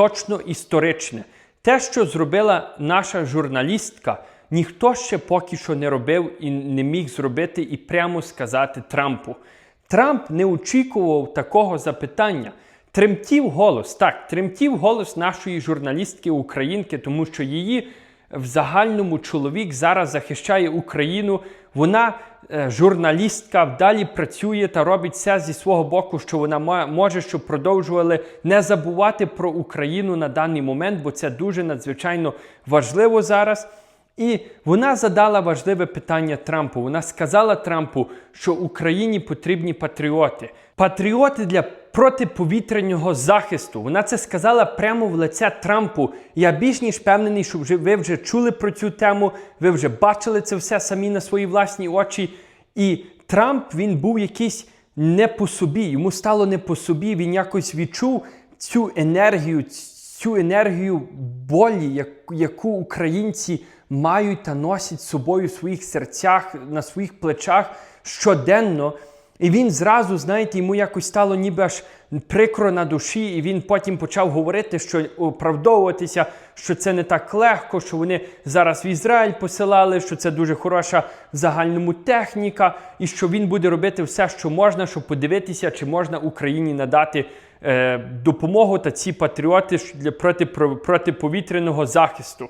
точно історичне. Те, що зробила наша журналістка, ніхто ще поки що не робив і не міг зробити і прямо сказати Трампу. Трамп не очікував такого запитання. Тремтів голос, так, тремтів голос нашої журналістки українки, тому що її в загальному чоловік зараз захищає Україну. Вона е, журналістка, вдалі працює та робить все зі свого боку, що вона може, щоб продовжували не забувати про Україну на даний момент, бо це дуже надзвичайно важливо зараз. І вона задала важливе питання Трампу. Вона сказала Трампу, що Україні потрібні патріоти. Патріоти для протиповітряного захисту. Вона це сказала прямо в лице Трампу. Я більш ніж впевнений, що вже ви вже чули про цю тему, ви вже бачили це все самі на свої власні очі. І Трамп він був якийсь не по собі. Йому стало не по собі. Він якось відчув цю енергію, цю енергію болі, яку українці мають та носять з собою в своїх серцях, на своїх плечах щоденно. І він зразу, знаєте, йому якось стало ніби аж прикро на душі, і він потім почав говорити, що оправдовуватися, що це не так легко, що вони зараз в Ізраїль посилали, що це дуже хороша в загальному техніка, і що він буде робити все, що можна, щоб подивитися, чи можна Україні надати е, допомогу та ці патріоти для проти, протиповітряного захисту.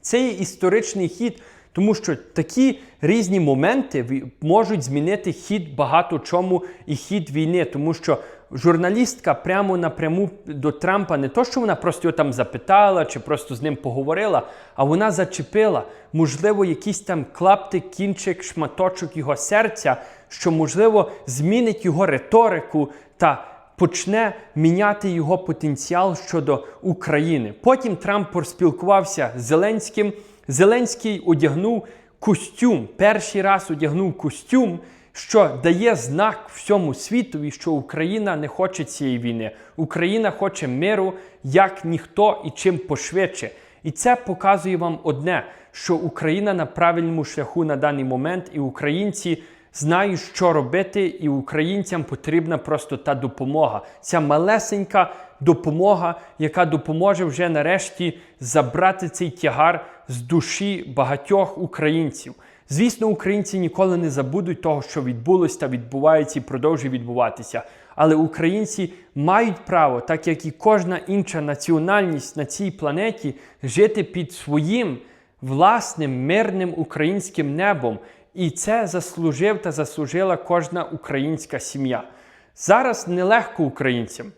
Це є історичний хід, тому що такі різні моменти можуть змінити хід багато чому і хід війни, тому що журналістка прямо напряму до Трампа не то, що вона просто його там запитала чи просто з ним поговорила, а вона зачепила, можливо, якийсь там клаптик, кінчик, шматочок його серця, що можливо змінить його риторику та почне міняти його потенціал щодо України. Потім Трамп поспілкувався з Зеленським. Зеленський одягнув костюм, перший раз одягнув костюм, що дає знак всьому світові, що Україна не хоче цієї війни. Україна хоче миру як ніхто і чим пошвидше. І це показує вам одне, що Україна на правильному шляху на даний момент, і українці знають, що робити, і українцям потрібна просто та допомога. Ця малесенька допомога, яка допоможе вже нарешті забрати цей тягар з душі багатьох українців. Звісно, українці ніколи не забудуть того, що відбулось та відбувається і продовжує відбуватися. Але українці мають право, так як і кожна інша національність на цій планеті, жити під своїм власним мирним українським небом. І це заслужив та заслужила кожна українська сім'я. Зараз нелегко українцям.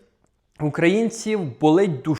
Українців болить душа.